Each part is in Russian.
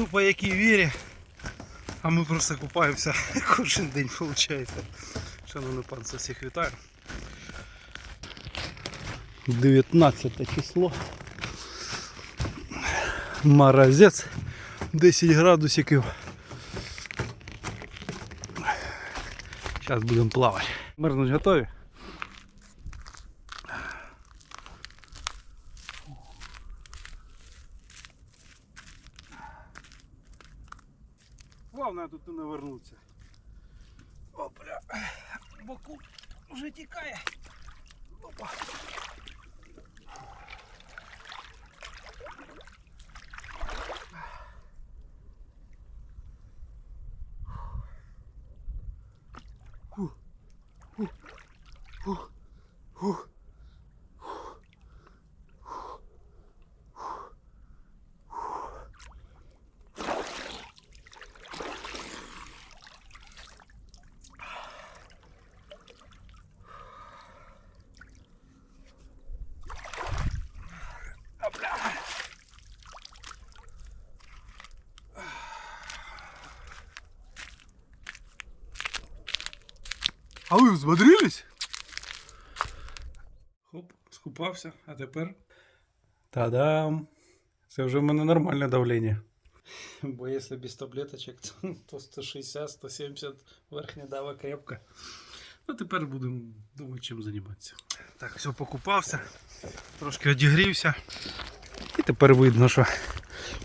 Тупо якій вірі. А ми просто купаємося кожен день, виходить. Шановний пан, це всіх вітаю. 19 число. Морозець 10 градусиків. Зараз будемо плавати. Мерзнуть готові? А ви взбодрились? Хоп, скупався, а тепер. Та-дам! Це вже в мене нормальне давлення. Бо якщо без таблеточок, то, то 160-170 верхня дава крепка. Ну тепер будемо думати, чим займатися. Так, все покупався, трошки одігрівся. І тепер видно, що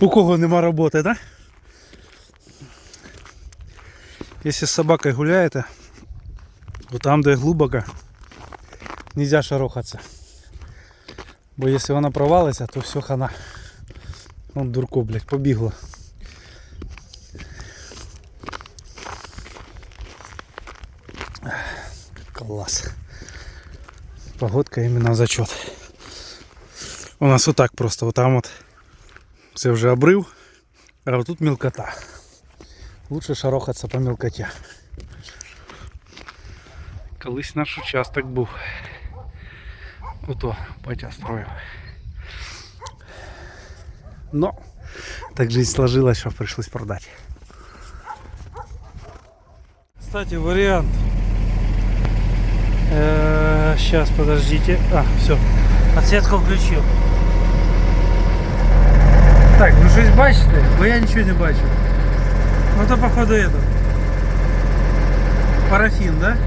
у кого нема роботи, так? Якщо з собакою гуляєте, то там, де глибоко, нельзя шарохатися. Бо якщо вона провалиться, то все хана. Вон дурко, блядь, побігло. Класс. Погодка именно зачет. У нас вот так просто, вот там вот це вже обрив, а вот тут мелкота. Лучше шарохатися по мелкоті. Колись наш участок був. Ото батя строїв. Но так жизнь сложилась, что пришлось продать. Кстати, вариант. Сейчас, подождите. А, все. Подсветку включил. Так, ви щось бачите? Бо я нічого не бачу. Ну то походу это. Парафин, да?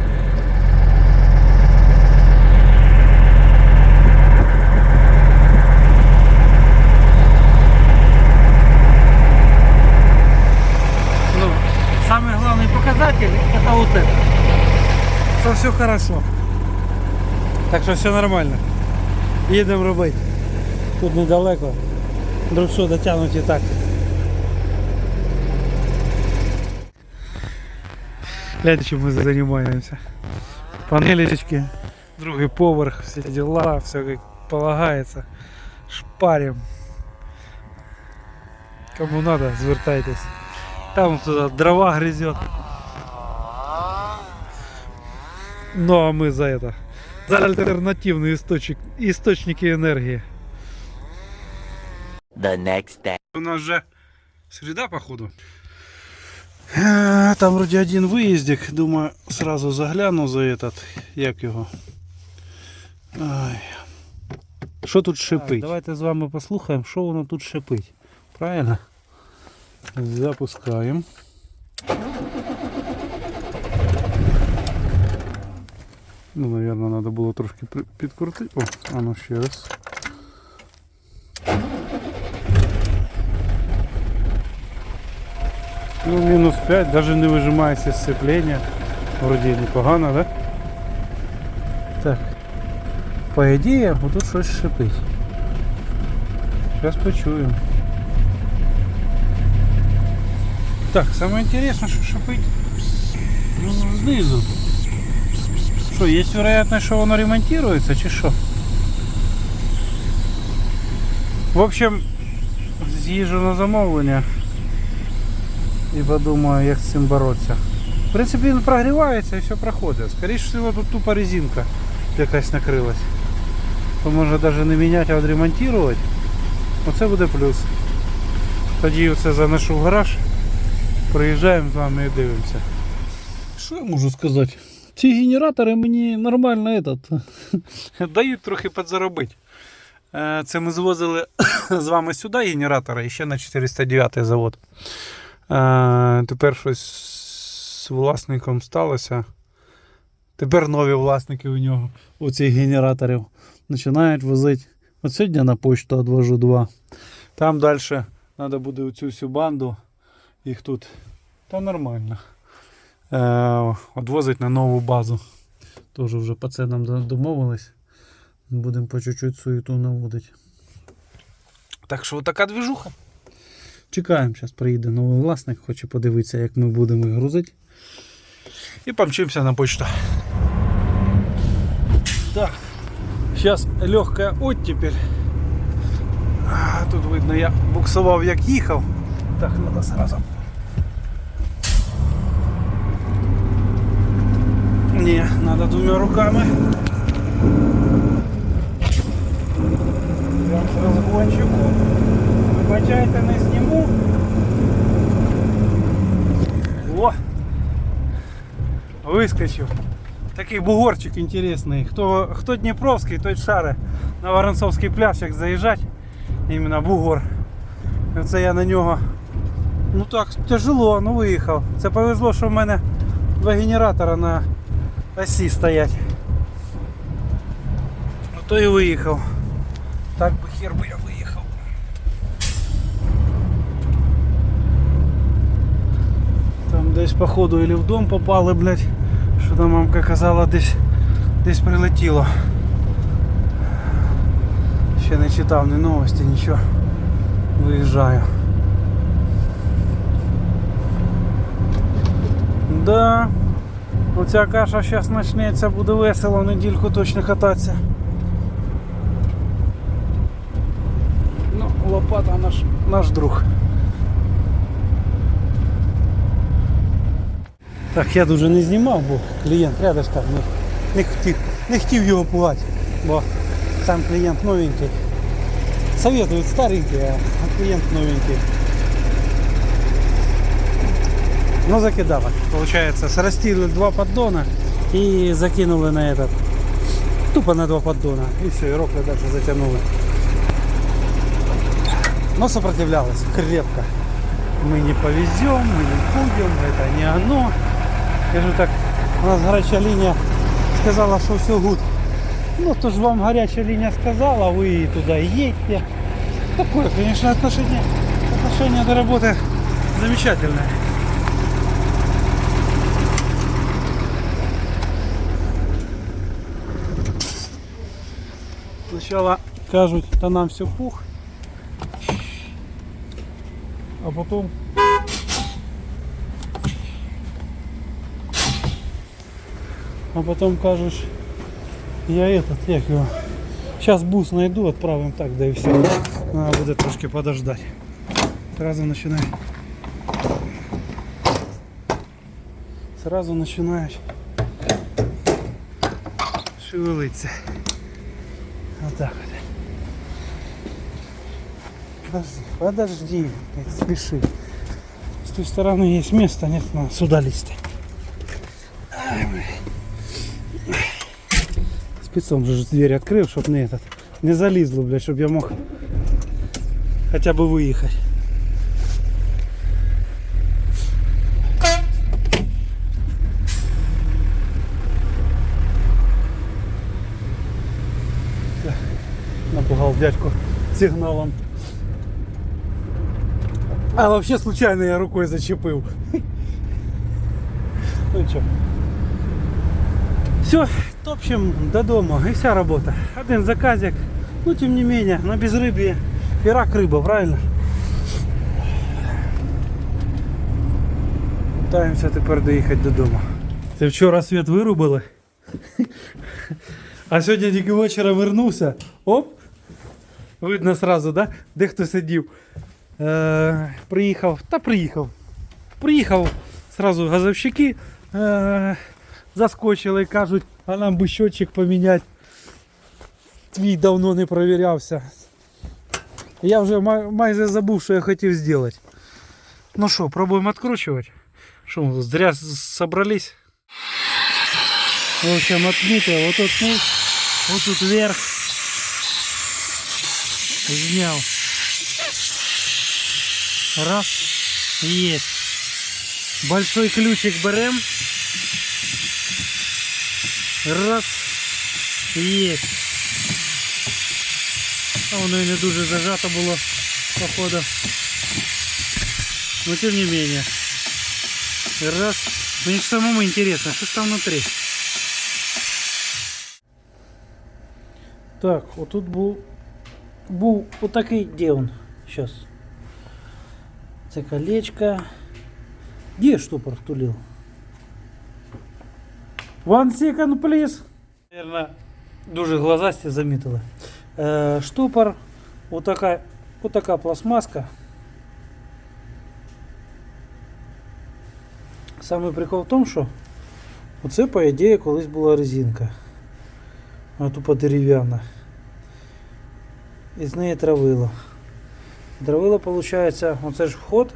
показатель это вот это. Что все хорошо. Так що все нормально. Їдемо робити. Тут недалеко. Друг що дотягнуть і так. Гляньте, чим ми займаємося. Панелечки, другий поверх, всі дела, все як полагається. Шпарим. Кому надо, звертайтесь. Там туда дрова грызет. Ну а мы за это. За альтернативные источник, источники энергии. the next day. У нас же среда, походу. Э, Там вроде один выездик. Думаю, сразу загляну за этот. Як його. Ай. Що тут шипить? давайте з вами послухаємо, що воно тут шипить. Правильно? Запускаємо. Ну, наверное, надо було трошки підкрутити. О, а ну ще раз. Ну, мінус 5, даже не вижимається сцеплення. Вроді непогано, да? Так. По ідеї, тут щось шипить. Зараз почуємо. Так, саме інтересне, що шипить знизу. Що, є вероятність, що воно ремонтується чи що? В общем, з'їжджу на замовлення і подумаю, як з цим боротися. В принципі, він прогрівається і все проходить. Скоріше всього, тут тупо резинка якась накрилась. То можна навіть не міняти, а відремонтувати. Оце буде плюс. Тоді це заношу в гараж. Приїжджаємо з вами і дивимося. Що я можу сказати? Ці генератори мені нормально этот, дають трохи підзаробити. Е, Це ми звозили з вами сюди генератори ще на 409 завод. Е, Тепер щось з власником сталося. Тепер нові власники у нього у цих генераторів починають возити. От сьогодні на почту відвожу два. Там далі треба буде оцю всю банду. Їх тут. Та нормально. Е, Одвозить на нову базу. Теж вже по ценам до- домовились. Будемо по чуть-чуть суету наводити. Так що така двіжуха. Чекаємо, зараз приїде новий власник, хоче подивитися, як ми будемо їх грузити. І помчимося на почту. Так, зараз легка оттепель. А, Тут видно, я буксував як їхав. Так, треба сразу. Ні, треба двома руками. Прям з розгончику. Вибачайте, не зніму. О! Вискочив. Такий бугорчик інтересний. Хто, хто Дніпровський, той шаре на Воронцовський пляж, як заїжджати. Іменно бугор. І Оце я на нього. Ну так, тяжело, ну виїхав. Це повезло, що в мене два генератора на осі стоять. Ну то і виїхав. Так би хер би я виїхав. Там десь походу или в дом попали, блядь. Що там мамка казала, десь десь прилетіло. Ще не читав ні новості, нічого. Виїжджаю. Да. Оця каша зараз почнеться, буде весело, в недільку точно кататися. Ну, лопата наш, наш друг. Так, я дуже не знімав, бо клієнт рядышком не, не, хотів, не хотів його пугати, бо сам клієнт новенький. Советують старенький, а клієнт новенький. Ну закидали. Получается, срастили два поддона и закинули на этот. Тупо на два поддона. И все, и рокли дальше затянули. Но сопротивлялась крепко. Мы не повезем, мы не будем, это не оно. Я же так, у нас горячая линия сказала, что все гуд. Ну, то же вам горячая линия сказала, вы туда едьте. Такое, конечно, отношение, отношение до работы замечательное. Сначала кажуть, та нам все пух, а потом а потом кажешь, я этот, як його, сейчас бус найду, отправим так, да и все. Надо буде трошки подождать. Сразу начинай. Сразу начинаешь шевелиться. Вот так вот. Подожди, подожди, не спеши. С той стороны есть место, нет, надо сюда блин. Спецом же дверь открыл, чтоб не этот, не залезло, блядь, чтобы я мог хотя бы выехать. дядьку сигналом. А вообще случайно я рукой зачепил. Ну что. Все, топчем до дома и вся работа. Один заказик. Ну тем не менее, на безрыбье. И рак рыба, правильно? Пытаємося тепер доїхати додому. Ти вчора світ вирубили? А сьогодні тільки вечора вернувся. Оп! Видно сразу, да? де хто сидів. Е, приїхав, та приїхав. Приїхав, сразу газовщики е, заскочили і кажуть, а нам би щотчик поміняти. Твій давно не провірявся. Я вже май- майже забув, що я хотів зробити. Ну що, пробуємо відкручувати. Що ми зря з- собрались. В общем, отметил вот тут низ, вот тут вверх. Снял. Раз. Есть. Большой ключик берем. Раз. Есть. А воно і дуже зажато було, походу. Но тем не менее. Раз. Мне самому интересно, что там внутри. Так, отут був, був отакий, де он? Сейчас. Це колечко. Де штопор тулил? One second, please. Наверное, дуже глазасті замітили. Е, штопор, отака, отака пластмаска. Самий прикол в тому, що оце, по ідеї, колись була резинка. Вона тупо дерев'яна. І з неї травило. Травило, виходить, оце ж вход.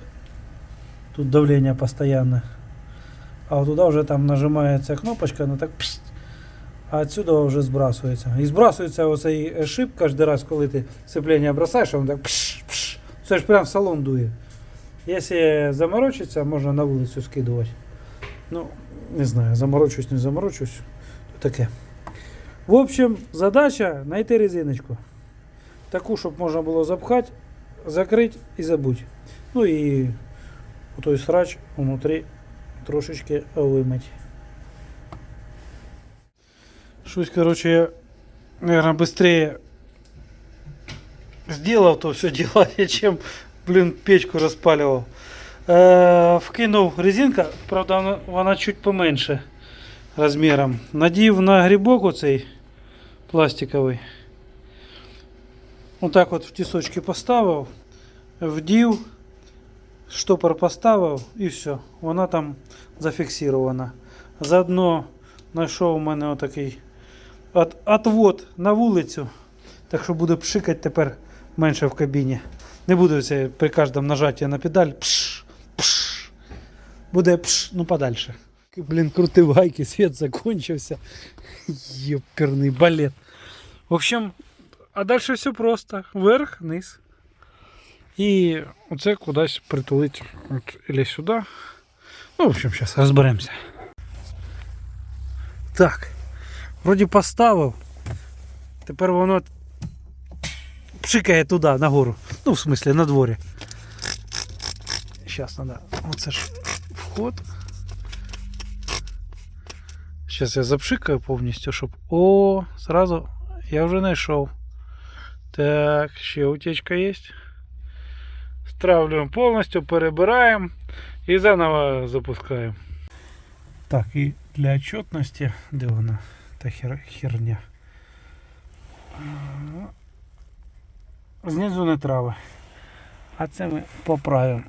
Тут давлення постійне. А от туди вже там нажимається кнопочка, ну так пшт, а отсюда вже збрасується. І збрасується оцей шип кожен раз, коли ти сцеплення бросаєш, а він так пш, пш. Це ж прям в салон дує. Якщо заморочиться, можна на вулицю скидувати. Ну, не знаю, заморочусь, не заморочусь. То таке. В общем, задача знайти резиночку. Таку, щоб можна було запхати, закрити і забути. Ну і той срач внутрі трошечки вимити. Щось, короче, я, наверное, быстрее сделал то все дело, чем, блин, печку розпалював. Е, вкинув резинка, правда, вона, вона чуть поменше розміром. Надів на грибок оцей пластиковий. Отак от в тісочки поставив, вдів, штопор поставив і все. Вона там зафіксирована. Заодно знайшов у мене отакий от, отвод на вулицю. Так що буде пшикати тепер менше в кабіні. Не буде це при кожному нажатті на педаль. Пш, пш. Буде пш, ну подальше. Блін, крутив гайки, світ закончився. Ёперний балет. В общем, а далі все просто. Вверх, вниз. І оце кудись притулить. От, или сюди. Ну, в общем, зараз розберемося. Так. Вроді поставив. Тепер воно пшикає туди, нагору. Ну, в смысле, на дворі. Зараз треба. Оце ж вход. Зараз я запшикаю повністю, щоб. О, сразу я вже знайшов. Так, ще утечка є. Стравлюємо повністю, перебираємо і заново запускаємо. Так, і для отчетності, де вона та хер, херня. Знизу не трави. А це ми поправимо.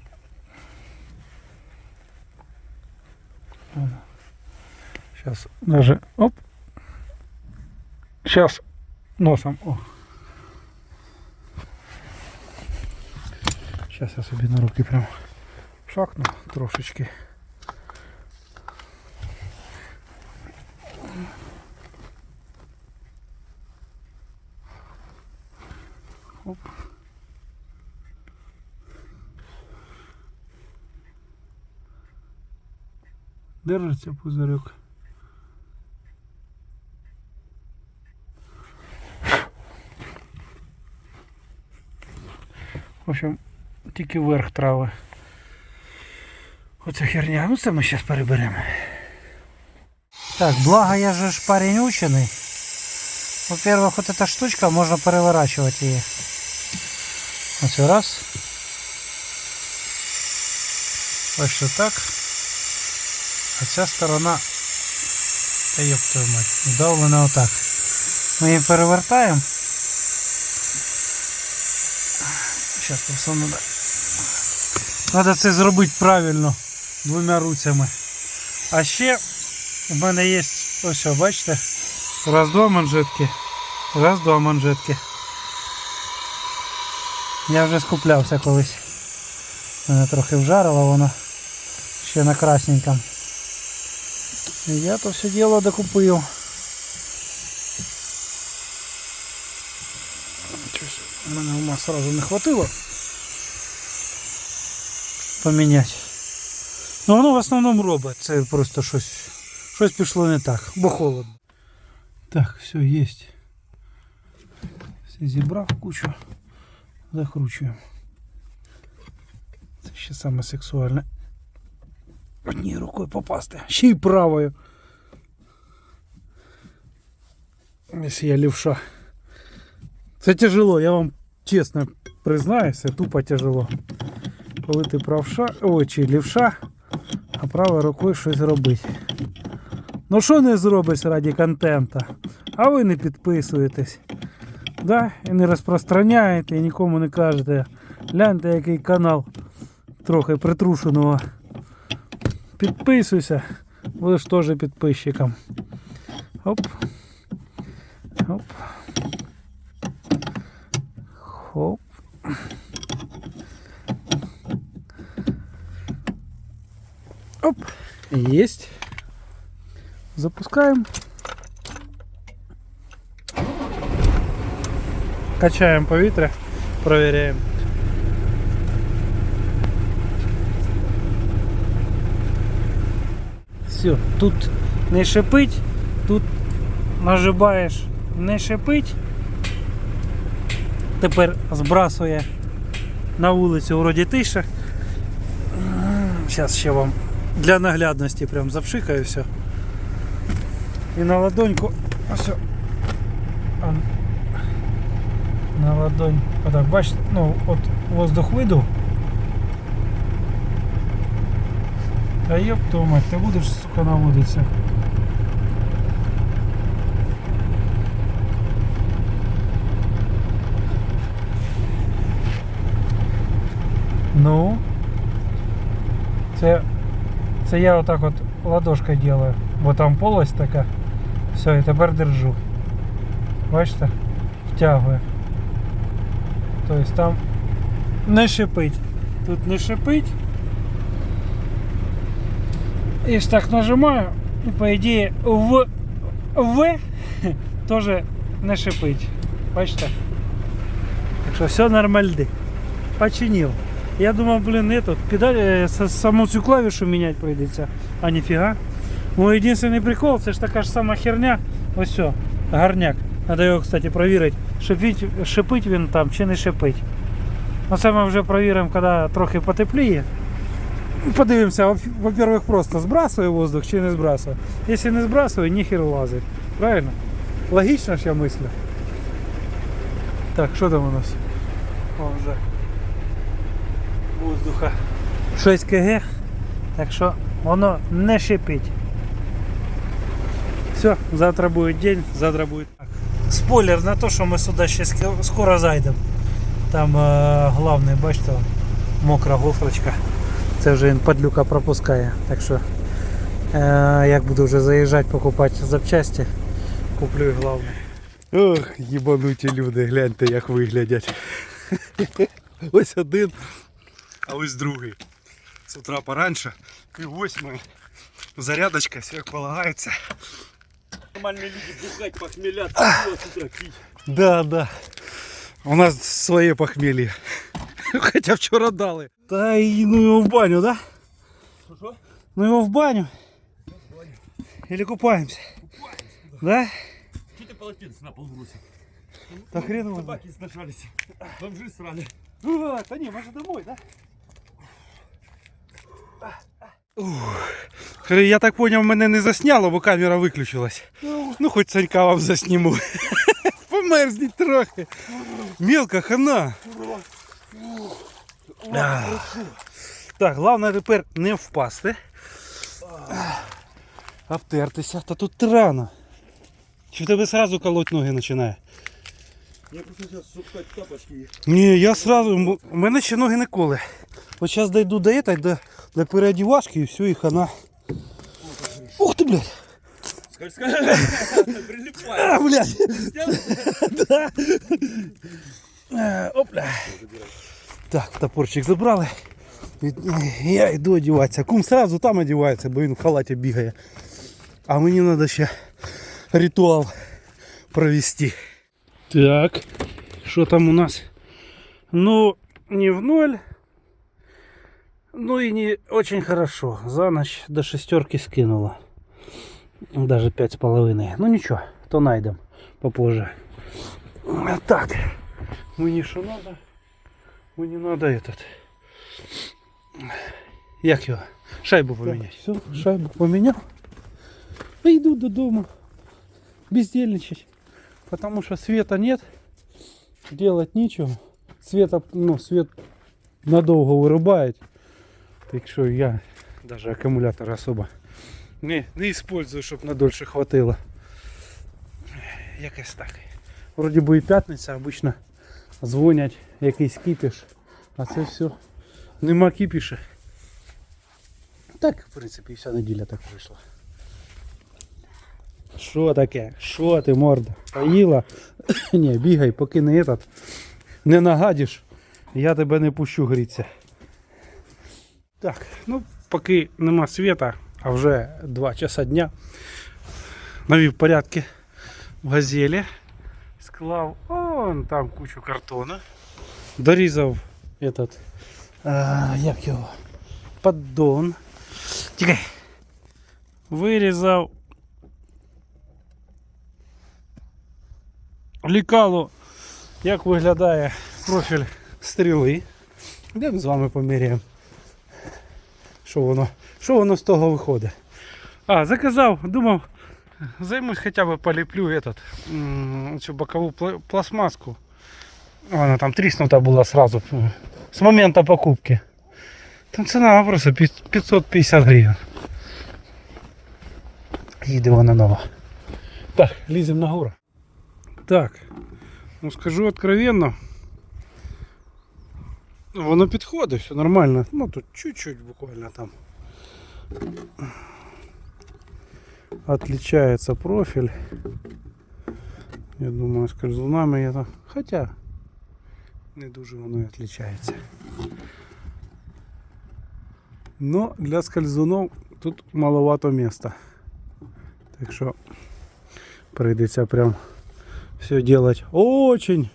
Сейчас даже оп. Сейчас носом. О. Сейчас я собі на руки прям шакну трошечки. Оп. Держиться пузырек. В общем, тільки вверх трави. Оце херня. Ну це ми зараз переберемо. Так, благо я же ж парень ученый. Во-первых, вот эта штучка, можно переворачивать ее. Вот раз. Ось що так. А ця сторона. Та ёб твою мать. Вдавлена отак. Ми її перевертаємо. Зараз просто надо. Надо це зробити правильно двома руцями. А ще у мене є ось, бачите? Раз, два манжетки. Раз, два манжетки. Я вже скуплявся колись. Мене трохи вжарило воно ще на красненькому. І я то все діло докупив. Щось мене ума сразу не хватило поміняти. Ну воно в основному робить. Це просто щось, щось пішло не так, бо холодно. Так, все, є. Все зібрав кучу. Закручуємо. Це ще саме сексуальне. Однією рукою попасти. Ще й правою. Якщо я лівша. Це тяжело, я вам чесно признаюся, тупо тяжело. Коли ти правша, ой, чи лівша, а правою рукою щось робити. Ну що не зробиш раді контента? А ви не підписуєтесь. Да? І не розпространяєте, і нікому не кажете. Гляньте, який канал трохи притрушеного. Підписуйся, будеш теж підписчиком. Оп. Оп. Хоп. Оп. Есть. Запускаем. Качаем повітря, проверяем. Все, тут не шипить, тут нажибаєш не шипить. Тепер збрасує на вулицю вроді тише. Зараз ще вам для наглядності прям запшикаю все. І на ладоньку ось. о. А, На ладонь. Отак, бачите, ну от воздух. Та ёб твою мать, ти будеш, сука, наводитися. Ну. Це, це я отак от ладошкою делаю, бо там полость така. Все, і тепер держу. Бачите? Втягую. Тобто там не шипить. Тут не шипить. І ж так нажимаю, і по ідеї в В теж не шипить. Бачите? Так що все нормальди. Починив. Я думав, блин, этот, педаль, е, с- саму цю клавішу міняти прийдеться, а ніфіга. Мой єдиний прикол, це ж така ж сама херня. Ось все, гарняк. Надо його, кстати, провірити, шипить, шипить він там чи не шипить. Ну це ми вже провіримо, коли трохи потепліє. Подивимося, во- во-первых, просто збрасує воздух чи не збрасує. Якщо не збрасує, ніхер влазить. Правильно? Логічно ж я мислю. Так, що там у нас? О, вже Воздуха 6 кг, так що воно не шипить. Все, завтра буде день, завтра буде. Спойлер на те, що ми сюди ще скоро зайдемо. Там е, головне, бачите, мокра гофрочка. Це вже він падлюка пропускає. Так що е, як буду вже заїжджати, покупати запчасті, куплю і головне. Ох, їбануті люди, гляньте, як виглядять. Ось один, а ось другий. З утра пораньше, і восьмої. Зарядочка, все як полагається. Нормальные люди бухать, похмеляться, пиво с утра пить. Да, да. У нас своє похмелье. Хоча вчора дали. Та й ну його в баню, да? Что? Ну його в баню. Или купаємося? Да? Что ты полотенце на пол бросил? Та хрен его Собаки сношались. Бомжи срали. А, та ні, може домой, да? Я так поняв, мене не засняло, бо камера виключилась. Ну, хоч Санька вам засніму. Померзніть трохи. Мелка хана. Так, головне тепер не впасти. Обтертися. Та тут рано. Чи в тебе сразу колоть ноги починає? Я просто тапочки. Ні, я сразу, у мене ще ноги не коли. От зараз дойду до этой, до, до переодівашки і все, і хана. Ух ти, блядь! Прилипает. А, блядь! Да. Е, Опля. Так, топорчик забрали. І- Я йду одіватися. Кум сразу там одівається, бо він в халаті бігає. А мені треба ще ритуал провести. Так, що там у нас? Ну, не в ноль. Ну и не очень хорошо. За ночь до шестерки скинуло. Даже пять с половиной. Ну ничего, то найдем попозже. Так, мне что надо? Мне надо этот. Як його? Шайбу поменять. Все, шайбу поменял. Иду до дома. Бездельничать Потому что света нет. Делать нечего. Света, ну, свет надовго вирубають. Так що я даже акумулятор особо не, не использую, щоб надольше хватило. Якось так. Вроді би і п'ятниця, обично дзвонять якийсь кіпіш, а це все. Нема кіпіша. Так, в принципі, і вся неділя так вийшла. Що таке? Що ти, морда? Поїла? Ні, бігай, поки не этот. Не нагадиш, я тебе не пущу гріться. Так, ну поки нема світа, а вже 2 часа дня. Навів порядки в газелі. Склав он там кучу картона. Дорізав этот, а, як його, поддон. Тікай. Вирізав лікало, як виглядає профіль стріли. Йдемо з вами поміряємо. Що воно, що воно з того виходить? А, заказав, думав, займусь хоча б поліплю этот, цю бокову пластмаску. Вона там тріснута була сразу з моменту покупки. Там ціна просто 550 гривень. Їде вона нова. Так, ліземо на гору. Так, ну скажу откровенно. Воно підходить, все нормально. Ну тут чуть-чуть буквально там. Отличается профиль. Я думаю, с кользунами я там. Хотя не дуже воно і отличається. Но для скользунов тут маловато места. Так що прийдеться прям все делать очень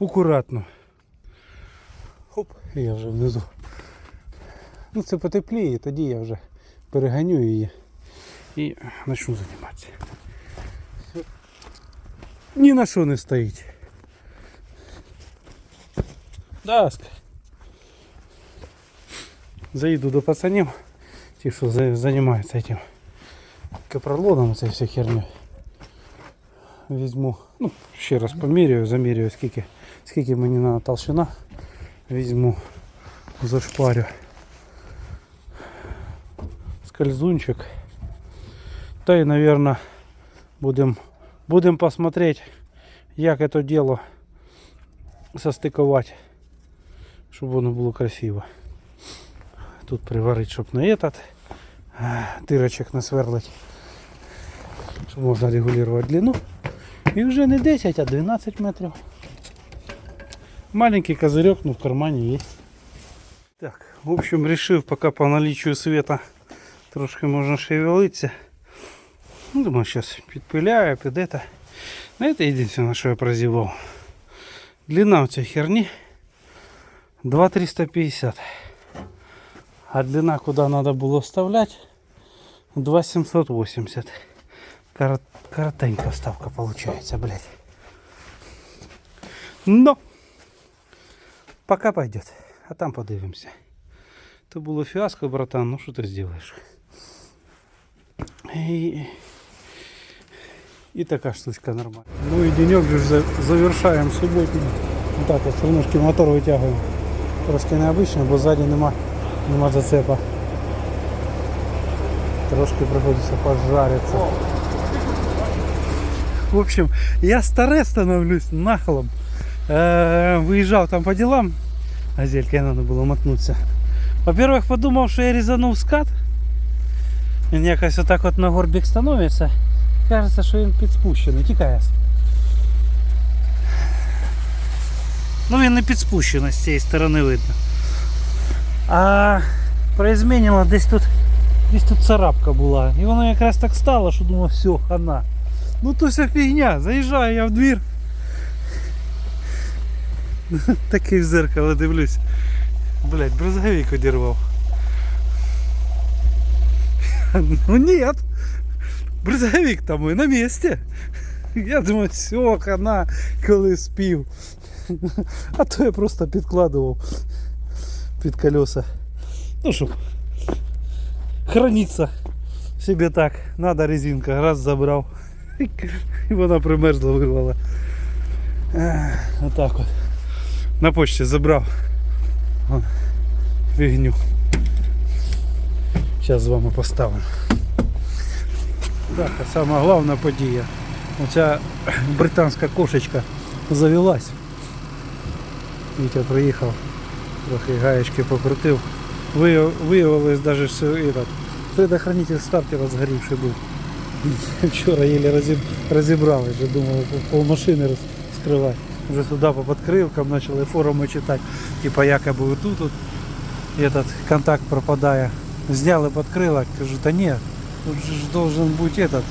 аккуратно. Хоп, і я вже внизу. Ну це потепліє, тоді я вже переганю її і почну займатися. Все. Ні на що не стоїть. Даска. Заїду до пацанів, ті, що за- займаються цим капролоном, це все херню. Візьму, ну, ще раз поміряю, заміряю, скільки, скільки мені на толщина. Візьму, зашпарю скользунчик. Та й, наверное, будем, будем посмотреть, як это дело состиковать, щоб воно було красиво. Тут приварить, щоб на этот е, дырочек насверлить, щоб можна регулювати длину. І вже не 10, а 12 метрів. Маленький козырек, но в кармане есть. Так, в общем, решив пока по наличию света трошки можна шевелиться. Ну, думаю, сейчас підпиляю, під это. Но это единственное, что я прозевал. Длина у этой херни 2,350. А длина, куда надо было вставлять, 2,780. Корот, коротенькая вставка получается, блядь. Но пока пойдет. А там подивимося. То було фіаско, братан, ну що ти зробиш? І, і така штучка нормальна. Ну і денек же ж за- завершаємо суботній. Отак от трошки мотор витягуємо. Трошки необично, бо ззаді нема, нема зацепа. Трошки приходиться пожаритися. В общем, я старе становлюсь нахлом. Э, выезжал там по делам. Газелькой надо было мотнуться. Во-первых, подумав, що я різанув скат. Він якось отак от на горбік становиться. Кажеться, що він підспущений. Тікає. Ну він не підспущений з цієї сторони видно. А проізмінило десь тут десь тут царапка була. І воно якраз так стало, що думав, все, хана. Ну то вся фігня, заїжджаю я в двір. Такий в зеркало дивлюсь. Блять, брезговик одірвав. Ну нет. Брезговик там і на місці. Я думаю, все, хана, коли спів. А то я просто підкладував під колеса. Ну щоб храниться себе так. Надо резинка, раз забрав. І вона примерзла, вирвала. Отак от. На почті забрав. Вон, Фігню. Зараз з вами поставимо. Так, а сама головна подія. Оця британська кошечка завелась. Вітя приїхав, трохи гаєчки покрутив. Виявилось навіть, що предохранитель стартера згорівший був. Вчора еле розіб... розібрали, вже думали пол машини розкривати. Вже сюди по подкрилкам почали форуми читати. Типа якоби тут от этот контакт пропадає. Зняли подкрилок, кажу, та ні, тут же ж должен бути этот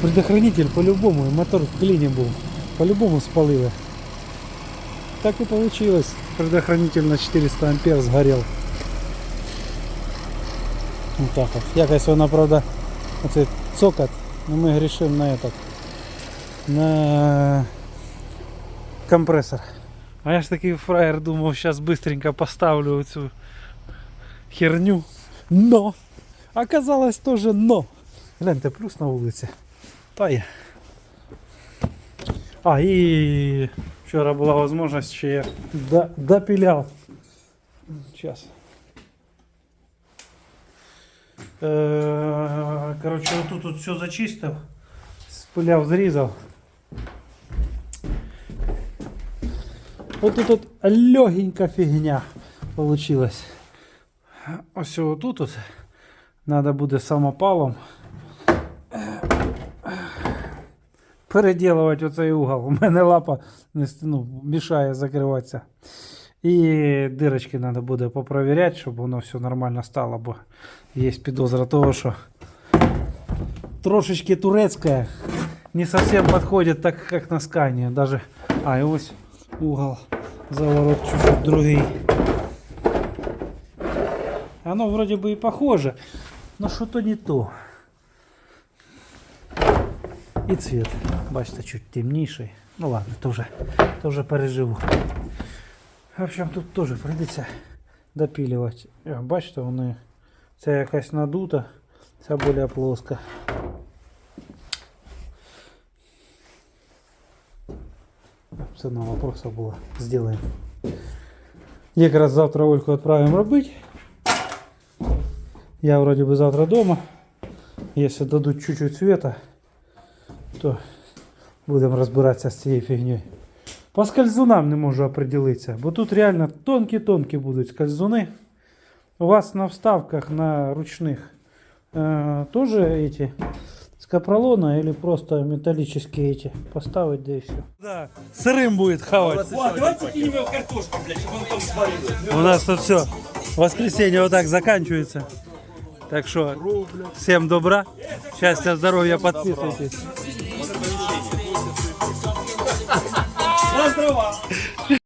предохранитель по-любому, і мотор в клине був. По-любому спалили. Так и получилось. Предохранитель на 400 ампер сгорел. Вот так вот. Якось вона, правда, оцей цокот, но мы грешим на этот, на компрессор. А я ж такий фраєр думав, сейчас быстренько поставлю цю херню. Но! Оказалось тоже но. Гляньте, плюс на вулиці. Та є. А, і вчора була можливість, ще я до- допіляв. Сейчас. Коротше, отут тут все зачистив, спиляв, зрізав. От тут от легенька фігня получилась. Ось отут от треба буде самопалом переділувати оцей угол. У мене лапа не ну, мішає закриватися. І дирочки треба буде попровіряти, щоб воно все нормально стало, бо є підозра того, що трошечки турецьке не совсем підходить так, як на скані. Даже... А, і ось угол заворот чуть-чуть другий. Оно вроде бы и похоже, но что-то не то. І цвіт, бачите, чуть темніший. Ну ладно, то вже, то вже переживу. В общем, тут теж прийдеться допілювати. О, Бачите, вони. Ця якась надута, ця більш плоска. Це на вопроса було. Сделаем. Якраз завтра Ольку відправимо робити. Я вроде бы завтра дома. Если дадут чуть-чуть света, то будемо розбиратися з цією фігнею. По скользунам не можу определитися, бо тут реально тонкі-тонкі будуть скользуни. У вас на вставках на ручних э, тоже эти с капролона или просто металлические эти поставить, да и все. Да, сырым будет хавать. О, давайте кинем его картошку, блядь, чтобы он там сварил. У нас тут все. Воскресенье вот так заканчивается. Так что всем добра, счастья, здоровья, подписывайтесь. 打死我！